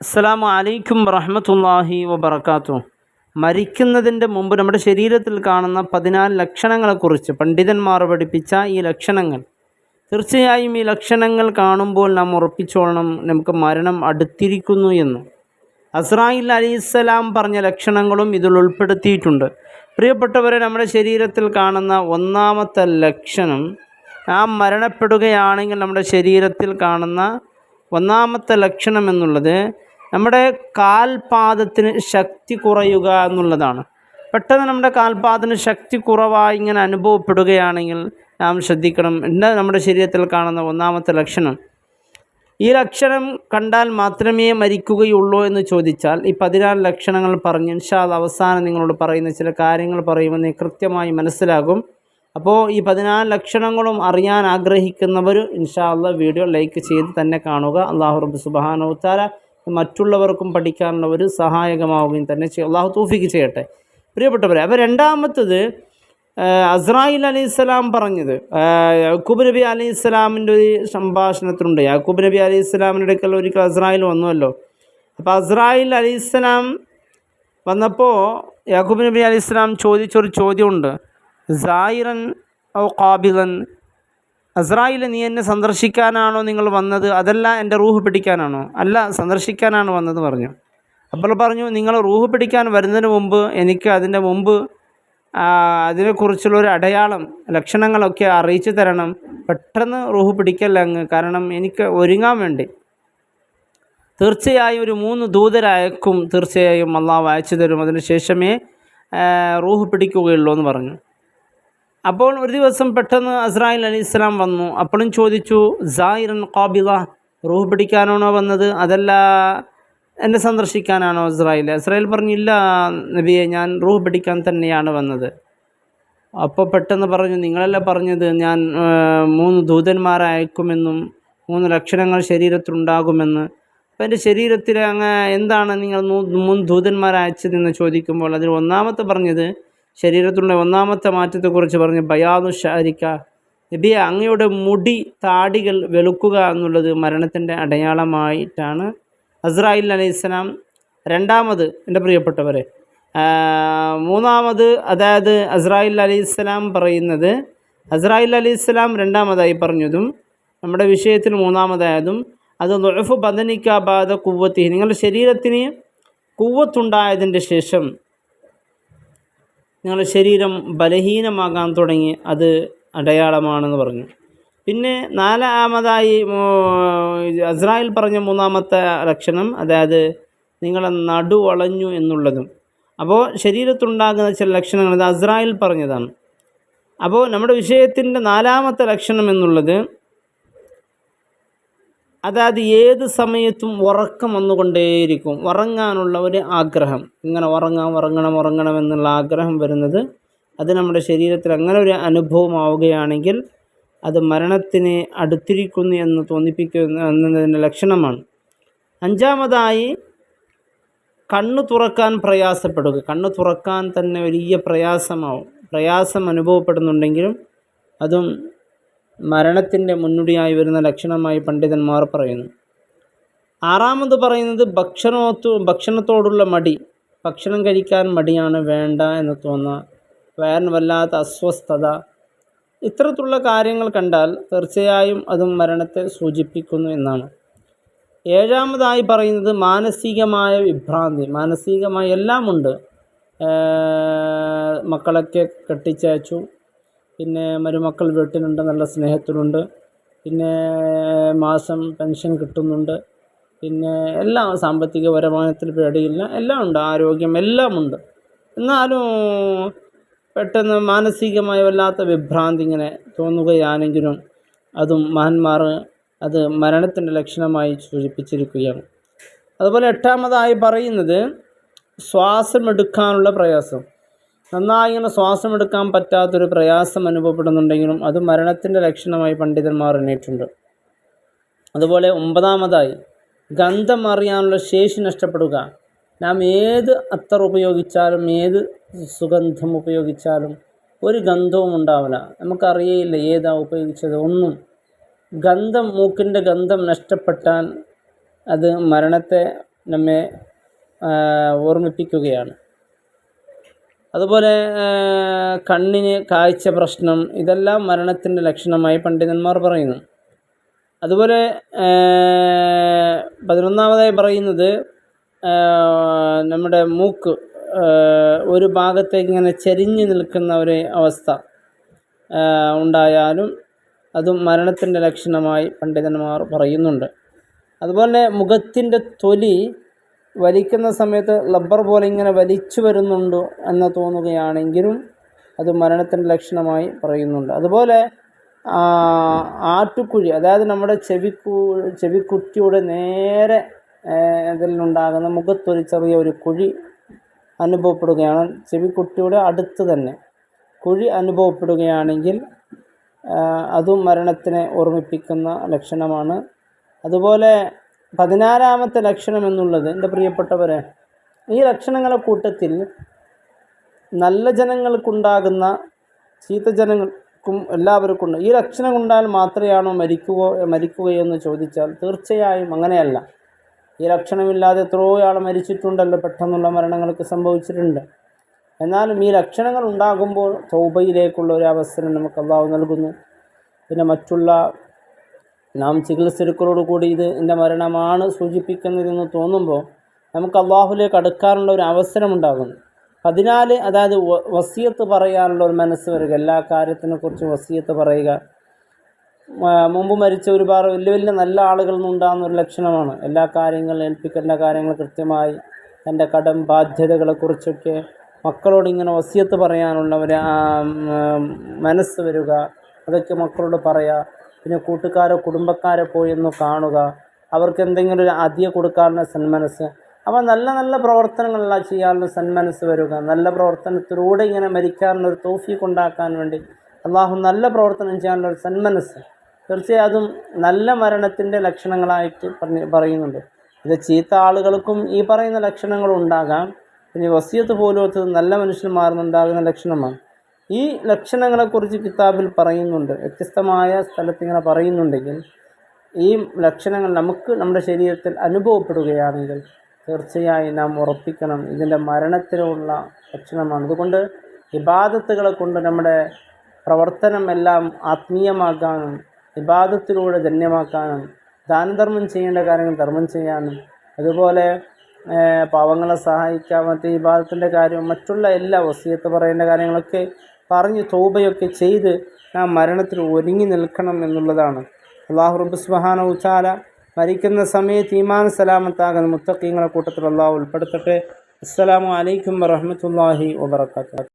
അസ്സലാമു അലൈക്കും വറഹമത്തല്ലാഹി വബർക്കാത്തു മരിക്കുന്നതിന്റെ മുമ്പ് നമ്മുടെ ശരീരത്തിൽ കാണുന്ന പതിനാല് ലക്ഷണങ്ങളെക്കുറിച്ച് പണ്ഡിതന്മാർ പഠിപ്പിച്ച ഈ ലക്ഷണങ്ങൾ. തീർച്ചയായും ഈ ലക്ഷണങ്ങൾ കാണുമ്പോൾ നാം ഉറപ്പിച്ചോളണം നമുക്ക് മരണം അടുത്തിരിക്കുന്നു എന്ന്. അസ്രായിൽ അലിസ്സലാം പറഞ്ഞ ലക്ഷണങ്ങളും ഇതിൽ ഉൾപ്പെടുത്തിയിട്ടുണ്ട്. പ്രിയപ്പെട്ടവരെ നമ്മുടെ ശരീരത്തിൽ കാണുന്ന ഒന്നാമത്തെ ലക്ഷണം നാം മരണപ്പെടുകയാണെങ്കിൽ നമ്മുടെ ശരീരത്തിൽ കാണുന്ന ഒന്നാമത്തെ ലക്ഷണം എന്നുള്ളത് നമ്മുടെ കാൽപാദത്തിന് ശക്തി കുറയുക എന്നുള്ളതാണ്. പെട്ടെന്ന് നമ്മുടെ കാൽപാദത്തിന് ശക്തി കുറവായി ഇങ്ങനെ അനുഭവപ്പെടുകയാണെങ്കിൽ നാം ശ്രദ്ധിക്കണം. എന്താ നമ്മുടെ ശരീരത്തിൽ കാണുന്ന ഒന്നാമത്തെ ലക്ഷണം. ഈ ലക്ഷണം കണ്ടാൽ മാത്രമേ മരിക്കുകയുള്ളൂ എന്ന് ചോദിച്ചാൽ ഈ പതിനാല് ലക്ഷണങ്ങൾ പറഞ്ഞ് അത് അവസാനം നിങ്ങളോട് പറയുന്ന ചില കാര്യങ്ങൾ പറയുമെന്ന് കൃത്യമായി മനസ്സിലാകും. അപ്പോൾ ഈ പതിനാല് ലക്ഷണങ്ങളും അറിയാൻ ആഗ്രഹിക്കുന്നവർ ഇൻഷാ അള്ള വീഡിയോ ലൈക്ക് ചെയ്ത് തന്നെ കാണുക. അള്ളാഹു റബ്ബ് സുബാനോത്താര മറ്റുള്ളവർക്കും പഠിക്കാനുള്ള ഒരു സഹായകമാവുകയും തന്നെ ചെയ്യും. അള്ളാഹു തൂഫിക്ക് ചെയ്യട്ടെ. പ്രിയപ്പെട്ടവരെ അപ്പോൾ രണ്ടാമത്തത് അസ്രായിൽ അലി ഇസ്ലാം പറഞ്ഞത് യാക്കൂബ് നബി അലി ഇസ്ലാമിന്റെ ഒരു സംഭാഷണത്തിലുണ്ട്. യാക്കൂബ് നബി അലി ഇസ്ലാമിന്റെ അടുക്കൽ ഒരിക്കൽ അസ്രായിൽ വന്നുവല്ലോ. അപ്പോൾ അസ്രായിൽ അലി ഇസ്ലാം വന്നപ്പോൾ യാക്കൂബ് നബി അലി ഇസ്ലാം ചോദിച്ചൊരു ചോദ്യമുണ്ട്. സായിറൻ ഔ കാബിലൻ അസ്രായിൽ നീ എന്നെ സന്ദർശിക്കാനാണോ നിങ്ങൾ വന്നത്? അതല്ല എന്റെ റൂഹ് പിടിക്കാനാണോ? അല്ല സന്ദർശിക്കാനാണ് വന്നത് പറഞ്ഞു. അപ്പോൾ പറഞ്ഞു നിങ്ങൾ റൂഹ് പിടിക്കാൻ വരുന്നതിന് മുമ്പ് എനിക്ക് അതിന്റെ മുമ്പ് അതിനെക്കുറിച്ചുള്ള ഒരു അടയാളം ലക്ഷണങ്ങളൊക്കെ അറിയിച്ചു തരണം. പെട്ടെന്ന് റൂഹ് പിടിക്കല്ല അങ്ങ് കാരണം എനിക്ക് ഒരുങ്ങാൻ വേണ്ടി. തീർച്ചയായും ഒരു മൂന്ന് ദൂതരായക്കും തീർച്ചയായും അള്ളാഹ് അയച്ചു തരും. അതിനുശേഷമേ റൂഹ് പിടിക്കുകയുള്ളൂ എന്ന് പറഞ്ഞു. അപ്പോൾ ഒരു ദിവസം പെട്ടെന്ന് അസ്രായിൽ അലി ഇസ്ലാം വന്നു. അപ്പോഴും ചോദിച്ചു സായിറൻ കാബില റൂഹ് പിടിക്കാനാണോ വന്നത്? അതല്ല എന്നെ സന്ദർശിക്കാനാണോ ഇസ്രായേൽ ഇസ്രായേൽ പറഞ്ഞില്ല നബിയെ ഞാൻ റൂഹ് പിടിക്കാൻ തന്നെയാണ് വന്നത്. അപ്പോൾ പെട്ടെന്ന് പറഞ്ഞു നിങ്ങളല്ല പറഞ്ഞത് ഞാൻ മൂന്ന് ദൂതന്മാരെ അയക്കുമെന്നും മൂന്ന് ലക്ഷണങ്ങൾ ശരീരത്തിലുണ്ടാകുമെന്ന്. അപ്പോൾ എന്റെ ശരീരത്തിൽ അങ്ങ് എന്താണ് നിങ്ങൾ മൂന്ന് ദൂതന്മാരെ അയച്ചതെന്ന് ചോദിക്കുമ്പോൾ അതിൽ ഒന്നാമത്തെ പറഞ്ഞത് ശരീരത്തിലുള്ള ഒന്നാമത്തെ മാറ്റത്തെക്കുറിച്ച് പറഞ്ഞ് ബയാദു ഷാരിക്ക നബിയെ അങ്ങയുടെ മുടി താടികൾ വെളുക്കുക എന്നുള്ളത് മരണത്തിന്റെ അടയാളമായിട്ടാണ്. അസ്രായിൽ അലൈഹി സ്വലാം രണ്ടാമത് എന്റെ പ്രിയപ്പെട്ടവരെ മൂന്നാമത് അതായത് അസ്രായിൽ അലൈഹി സ്വലാം പറയുന്നത് അസ്രായിൽ അലൈഹി സ്വലാം രണ്ടാമതായി പറഞ്ഞതും നമ്മുടെ വിഷയത്തിൽ മൂന്നാമതായതും അത് നൊഴഫ് ബദനിക്കാബാദ കുവ്വത്തി നിങ്ങളുടെ ശരീരത്തിന് കുവ്വത്തുണ്ടായതിന്റെ ശേഷം നിങ്ങളുടെ ശരീരം ബലഹീനമാകാൻ തുടങ്ങി അത് അടയാളമാണെന്ന് പറഞ്ഞു. പിന്നെ നാലാമതായി അസ്രായിൽ പറഞ്ഞ മൂന്നാമത്തെ ലക്ഷണം അതായത് നിങ്ങളെ നടുവളഞ്ഞു എന്നുള്ളതും. അപ്പോൾ ശരീരത്തുണ്ടാകുന്ന ചില ലക്ഷണങ്ങൾ ഇത് അസ്രായിൽ പറഞ്ഞതാണ്. അപ്പോൾ നമ്മുടെ വിഷയത്തിന്റെ നാലാമത്തെ ലക്ഷണം എന്നുള്ളത് അതായത് ഏത് സമയത്തും ഉറക്കം വന്നുകൊണ്ടേയിരിക്കും. ഉറങ്ങാനുള്ള ഒരു ആഗ്രഹം. ഇങ്ങനെ ഉറങ്ങാം ഉറങ്ങണം ഉറങ്ങണം എന്നുള്ള ആഗ്രഹം വരുന്നത് അത് നമ്മുടെ ശരീരത്തിൽ അങ്ങനെ ഒരു അനുഭവമാവുകയാണെങ്കിൽ അത് മരണത്തിനെ അടുത്തിരിക്കുന്നു എന്ന് തോന്നിപ്പിക്കുന്ന എന്നതിന്റെ ലക്ഷണമാണ്. അഞ്ചാമതായി കണ്ണു തുറക്കാൻ പ്രയാസപ്പെടുക. കണ്ണു തുറക്കാൻ തന്നെ വലിയ പ്രയാസമാവും. പ്രയാസം അനുഭവപ്പെടുന്നുണ്ടെങ്കിലും അതും മരണത്തിന്റെ മുന്നോടിയായി വരുന്ന ലക്ഷണമായി പണ്ഡിതന്മാർ പറയുന്നു. ആറാമത് പറയുന്നത് ഭക്ഷണത്തു ഭക്ഷണത്തോടുള്ള മടി. ഭക്ഷണം കഴിക്കാൻ മടിയാണ് വേണ്ട എന്ന് തോന്നുക വയറിന് വല്ലാത്ത അസ്വസ്ഥത. ഇത്തരത്തിലുള്ള കാര്യങ്ങൾ കണ്ടാൽ തീർച്ചയായും അതും മരണത്തെ സൂചിപ്പിക്കുന്നു എന്നാണ്. ഏഴാമതായി പറയുന്നത് മാനസികമായ വിഭ്രാന്തി. മാനസികമായ എല്ലാമുണ്ട്. മക്കളൊക്കെ കെട്ടിച്ചയച്ചു. പിന്നെ മരുമക്കൾ വീട്ടിലുണ്ട് നല്ല സ്നേഹത്തിലുണ്ട്. പിന്നെ മാസം പെൻഷൻ കിട്ടുന്നുണ്ട്. പിന്നെ എല്ലാം സാമ്പത്തിക വരുമാനത്തിൽ പേടിയില്ല. എല്ലാം ഉണ്ട് ആരോഗ്യം എല്ലാം ഉണ്ട്. എന്നാലും പെട്ടെന്ന് മാനസികമായ വല്ലാത്ത വിഭ്രാന്തി ഇങ്ങനെ തോന്നുകയാണെങ്കിലും അതും മഹന്മാർ അത് മരണത്തിന്റെ ലക്ഷണമായി സൂചിപ്പിച്ചിരിക്കുകയാണ്. അതുപോലെ എട്ടാമതായി പറയുന്നത് ശ്വാസമെടുക്കാനുള്ള പ്രയാസം. നന്നായി ഇങ്ങനെ ശ്വാസമെടുക്കാൻ പറ്റാത്തൊരു പ്രയാസം അനുഭവപ്പെടുന്നുണ്ടെങ്കിലും അത് മരണത്തിന്റെ ലക്ഷണമായി പണ്ഡിതന്മാർ എണ്ണിയിട്ടുണ്ട്. അതുപോലെ ഒമ്പതാമതായി ഗന്ധം അറിയാനുള്ള ശേഷി നഷ്ടപ്പെടുക. നാം ഏത് അത്തർ ഉപയോഗിച്ചാലും ഏത് സുഗന്ധം ഉപയോഗിച്ചാലും ഒരു ഗന്ധവും ഉണ്ടാവില്ല. നമുക്കറിയയില്ല ഏതാ ഉപയോഗിച്ചത്. ഒന്നും. ഗന്ധം മൂക്കിന്റെ ഗന്ധം നഷ്ടപ്പെട്ടാൽ അത് മരണത്തെ നമ്മെ ഓർമ്മിപ്പിക്കുകയാണ്. അതുപോലെ കണ്ണിന് കാഴ്ച പ്രശ്നം ഇതെല്ലാം മരണത്തിന്റെ ലക്ഷണമായി പണ്ഡിതന്മാർ പറയുന്നു. അതുപോലെ പതിനൊന്നാമതായി പറയുന്നത് നമ്മുടെ മൂക്ക് ഒരു ഭാഗത്തേക്ക് ഇങ്ങനെ ചെരിഞ്ഞ് നിൽക്കുന്ന ഒരു അവസ്ഥ ഉണ്ടായാലും അതും മരണത്തിന്റെ ലക്ഷണമായി പണ്ഡിതന്മാർ പറയുന്നുണ്ട്. അതുപോലെ മുഖത്തിന്റെ തൊലി വലിക്കുന്ന സമയത്ത് റബ്ബർ പോലെ ഇങ്ങനെ വലിച്ചു വരുന്നുണ്ടോ എന്ന് തോന്നുകയാണെങ്കിലും അത് മരണത്തിന്റെ ലക്ഷണമായി പറയുന്നുണ്ട്. അതുപോലെ ആട്ടുക്കുഴി അതായത് നമ്മുടെ ചെവിക്കു ചെവിക്കുറ്റിയുടെ നേരെ ഇതിലുണ്ടാകുന്ന മുഖത്തൊരു ചെറിയ ഒരു കുഴി അനുഭവപ്പെടുകയാണ്. ചെവിക്കുട്ടിയുടെ അടുത്ത് തന്നെ കുഴി അനുഭവപ്പെടുകയാണെങ്കിൽ അതും മരണത്തിനെ ഓർമ്മിപ്പിക്കുന്ന ലക്ഷണമാണ്. അതുപോലെ പതിനാറാമത്തെ ലക്ഷണം എന്നുള്ളത് എന്റെ പ്രിയപ്പെട്ടവരെ ഈ ലക്ഷണങ്ങളെ കൂട്ടത്തിൽ നല്ല ജനങ്ങൾക്കുണ്ടാകുന്ന ചീത്ത ജനങ്ങൾക്കും എല്ലാവർക്കും ഉണ്ട് ഈ ലക്ഷണം ഉണ്ടായാൽ മാത്രമാണോ മരിക്കുക മരിക്കുകയെന്ന് ചോദിച്ചാൽ തീർച്ചയായും അങ്ങനെയല്ല. ഈ ലക്ഷണമില്ലാതെ എത്രയോ ആൾ മരിച്ചിട്ടുണ്ടല്ലോ പെട്ടെന്നുള്ള മരണങ്ങളൊക്കെ സംഭവിച്ചിട്ടുണ്ട്. എന്നാലും ഈ ലക്ഷണങ്ങൾ ഉണ്ടാകുമ്പോൾ തൗബയിലേക്കുള്ള ഒരു അവസരം നമുക്ക് അള്ളാഹു നൽകുന്നു. പിന്നെ മറ്റുള്ള നാം ചികിത്സരുക്കളോട് കൂടി ഇത് എന്റെ മരണമാണ് സൂചിപ്പിക്കുന്നതെന്ന് തോന്നുമ്പോൾ നമുക്ക് അള്ളാഹുലേക്ക് അടുക്കാനുള്ള ഒരു അവസരമുണ്ടാകുന്നു. പതിനാല് അതായത് വസീയത്ത് പറയാനുള്ള ഒരു മനസ്സ് വരിക. എല്ലാ കാര്യത്തിനെ കുറിച്ച് വസിയത്ത് പറയുക. മുമ്പ് മരിച്ച ഒരുപാട് വലിയ വലിയ നല്ല ആളുകളിൽ നിന്നുണ്ടാകുന്ന ഒരു ലക്ഷണമാണ്. എല്ലാ കാര്യങ്ങളും ഏൽപ്പിക്കേണ്ട കാര്യങ്ങൾ കൃത്യമായി തന്റെ കടം ബാധ്യതകളെക്കുറിച്ചൊക്കെ മക്കളോട് ഇങ്ങനെ വസിയത്ത് പറയാനുള്ള ഒരു മനസ്സ് വരിക. അതൊക്കെ മക്കളോട് പറയുക പിന്നെ കൂട്ടുകാരോ കുടുംബക്കാരോ പോയി ഒന്ന് കാണുക. അവർക്ക് എന്തെങ്കിലും ഒരു അതിയ കൊടുക്കാനുള്ള സന്മനസ്സ്. അപ്പോൾ നല്ല നല്ല പ്രവർത്തനങ്ങളെല്ലാം ചെയ്യാനുള്ള സന്മനസ്സ് വരിക. നല്ല പ്രവർത്തനത്തിലൂടെ ഇങ്ങനെ മരിക്കാനുള്ള ഒരു തോഫീക്ക് ഉണ്ടാക്കാൻ വേണ്ടി അള്ളാഹു നല്ല പ്രവർത്തനം ചെയ്യാനുള്ള ഒരു സന്മനസ്സ്. തീർച്ചയായും നല്ല മരണത്തിന്റെ ലക്ഷണങ്ങളായിട്ട് പറഞ്ഞ് പറയുന്നുണ്ട്. ഇത് ചീത്ത ആളുകൾക്കും ഈ പറയുന്ന ലക്ഷണങ്ങൾ ഉണ്ടാകാം. പിന്നെ വസിയത്ത് പോലും നല്ല മനുഷ്യന്മാർന്നുണ്ടാകുന്ന ലക്ഷണമാണ്. ഈ ലക്ഷണങ്ങളെക്കുറിച്ച് കിതാബിൽ പറയുന്നുണ്ട്. വ്യത്യസ്തമായ സ്ഥലത്ത് ഇങ്ങനെ പറയുന്നുണ്ടെങ്കിൽ ഈ ലക്ഷണങ്ങൾ നമുക്ക് നമ്മുടെ ശരീരത്തിൽ അനുഭവപ്പെടുകയാണെങ്കിൽ തീർച്ചയായും നാം ഉറപ്പിക്കണം. ഇതിന്റെ മരണത്തിനുള്ള ലക്ഷണമാണ്. അതുകൊണ്ട് ഇബാദത്തുകളെ കൊണ്ട് നമ്മുടെ പ്രവർത്തനം എല്ലാം ആത്മീയമാക്കാനും വിവാദത്തിലൂടെ ധന്യമാക്കാനും ദാനധർമ്മം ചെയ്യേണ്ട കാര്യങ്ങൾ ധർമ്മം ചെയ്യാനും അതുപോലെ പാവങ്ങളെ സഹായിക്കാൻ മറ്റേ വിവാദത്തിന്റെ കാര്യം മറ്റുള്ള എല്ലാ വസീയത്ത് പറയേണ്ട കാര്യങ്ങളൊക്കെ പറഞ്ഞ് തോബയൊക്കെ ചെയ്ത് നാം മരണത്തിൽ ഒരുങ്ങി നിൽക്കണം എന്നുള്ളതാണ്. അള്ളാഹു റബ്ബ് സുബ്ഹാനഹു ഉച്ചാല മരിക്കുന്ന സമയത്ത് ഈമാൻ സലാമത്താകുന്ന മുത്തക്കീങ്ങളെ കൂട്ടത്തിൽ അള്ളാഹു ഉൾപ്പെടുത്തട്ടെ. അസ്സലാമു അലൈക്കും വറഹ്മത്തുള്ളാഹി വബറകാതുഹു.